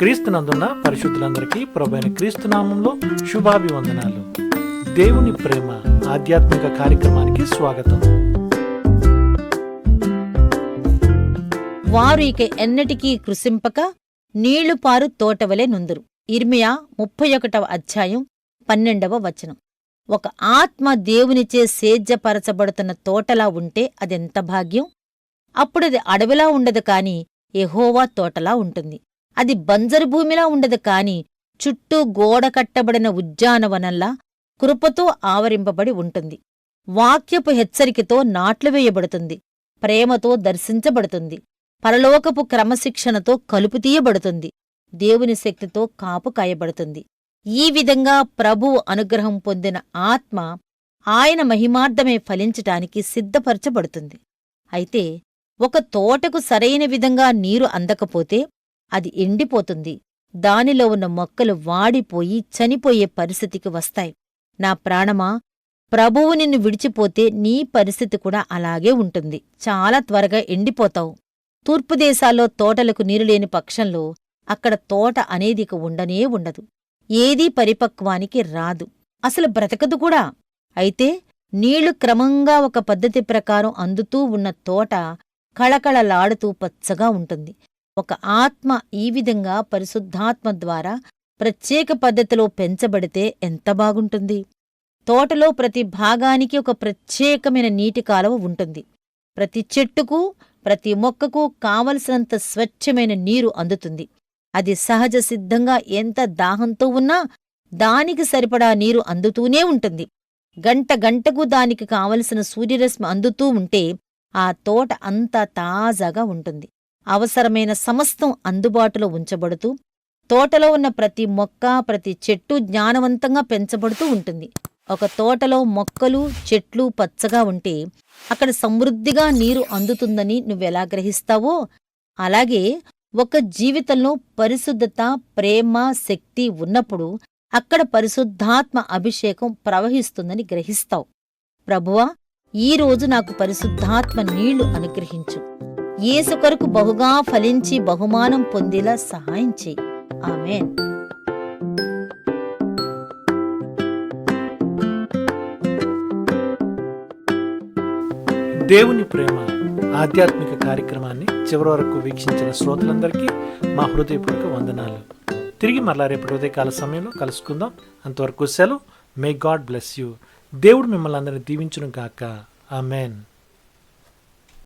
క్రీస్తునందున్న పరిశుద్ధులందరికీ ప్రభైన క్రీస్తు నామంలో శుభాభివందనాలు. దేవుని ప్రేమ ఆధ్యాత్మిక కార్యక్రమానికి స్వాగతం. వారు ఇక ఎన్నటికీ కృశింపక నీళ్ళు పారు తోటవలే నుందురు. ఇర్మియా ముప్పై ఒకటవ అధ్యాయం పన్నెండవ వచనం. ఒక ఆత్మ దేవునిచే సేద్యపరచబడుతున్న తోటలా ఉంటే అదెంత భాగ్యం? అప్పుడది అడవిలా ఉండదు కాని ఎహోవా తోటలా ఉంటుంది. అది బంజరు భూమిలా ఉండదు కాని చుట్టూ గోడ కట్టబడిన ఉద్యానవనంలా కృపతో ఆవరింపబడి ఉంటుంది. వాక్యపు హెచ్చరికతో నాట్లు వేయబడుతుంది. ప్రేమతో దర్శించబడుతుంది. పరలోకపు క్రమశిక్షణతో కలుపు తీయబడుతుంది. దేవుని శక్తితో కాపు కాయబడుతుంది. ఈ విధంగా ప్రభువు అనుగ్రహం పొందిన ఆత్మ ఆయన మహిమార్థమే ఫలించటానికి సిద్ధపరచబడుతుంది. అయితే ఒక తోటకు సరైన విధంగా నీరు అందకపోతే అది ఎండిపోతుంది. దానిలో ఉన్న మొక్కలు వాడిపోయి చనిపోయే పరిస్థితికి వస్తాయి. నా ప్రాణమా? ప్రభువు నిన్ను విడిచిపోతే నీ పరిస్థితి కూడా అలాగే ఉంటుంది. చాలా త్వరగా ఎండిపోతావు. తూర్పు దేశాల్లో తోటలకు నీరు లేని పక్షంలో అక్కడ తోట అనేది ఇక ఉండనే ఉండదు. ఏదీ పరిపక్వానికి రాదు. అసలు బ్రతకదు కూడా. అయితే నీళ్ళు క్రమంగా ఒక పద్ధతి ప్రకారం అందుతూ ఉన్న తోట కళకళలాడుతూ పచ్చగా ఉంటుంది. ఒక ఆత్మ ఈ విధంగా పరిశుద్ధాత్మ ద్వారా ప్రత్యేక పద్ధతిలో పెంచబడితే ఎంత బాగుంటుంది. తోటలో ప్రతి భాగానికి ఒక ప్రత్యేకమైన నీటి కాలువ ఉంటుంది. ప్రతి చెట్టుకు ప్రతి మొక్కకు కావలసినంత స్వచ్ఛమైన నీరు అందుతుంది. అది సహజ సిద్ధంగా ఎంత దాహంతో ఉన్నా దానికి సరిపడా నీరు అందుతూనే ఉంటుంది. గంట గంటకు దానికి కావలసిన సూర్యరశ్మి అందుతూ ఉంటే ఆ తోట అంతా తాజాగా ఉంటుంది. అవసరమైన సమస్తం అందుబాటులో ఉంచబడుతూ తోటలో ఉన్న ప్రతి మొక్క ప్రతి చెట్టు జ్ఞానవంతంగా పెంచబడుతూ ఉంటుంది. ఒక తోటలో మొక్కలు చెట్లు పచ్చగా ఉంటే అక్కడ సమృద్ధిగా నీరు అందుతుందని నువ్వెలా గ్రహిస్తావో అలాగే ఒక జీవితంలో పరిశుద్ధత ప్రేమ శక్తి ఉన్నప్పుడు అక్కడ పరిశుద్ధాత్మ అభిషేకం ప్రవహిస్తుందని గ్రహిస్తావు. ప్రభువా ఈరోజు నాకు పరిశుద్ధాత్మ నీళ్ళు అనుగ్రహించు. యేసు కొరకు బహుగా ఫలించి బహుమానం పొందేలా సహాయం చేయి. ఆమెన్. దేవుని ప్రేమ ఆధ్యాత్మిక కార్యక్రమాన్ని చివరి వరకు వీక్షించిన శ్రోతలందరికీ మా హృదయపూర్వక వందనాలు. తిరిగి మరలా రేపు హృదయకాల సమయంలో కలుసుకుందాం. అంతవరకు సెలవు. మే గాడ్ బ్లెస్ యూ దేవుడు మిమ్మల్ని అందరినీ దీవించును గాక. ఆమెన్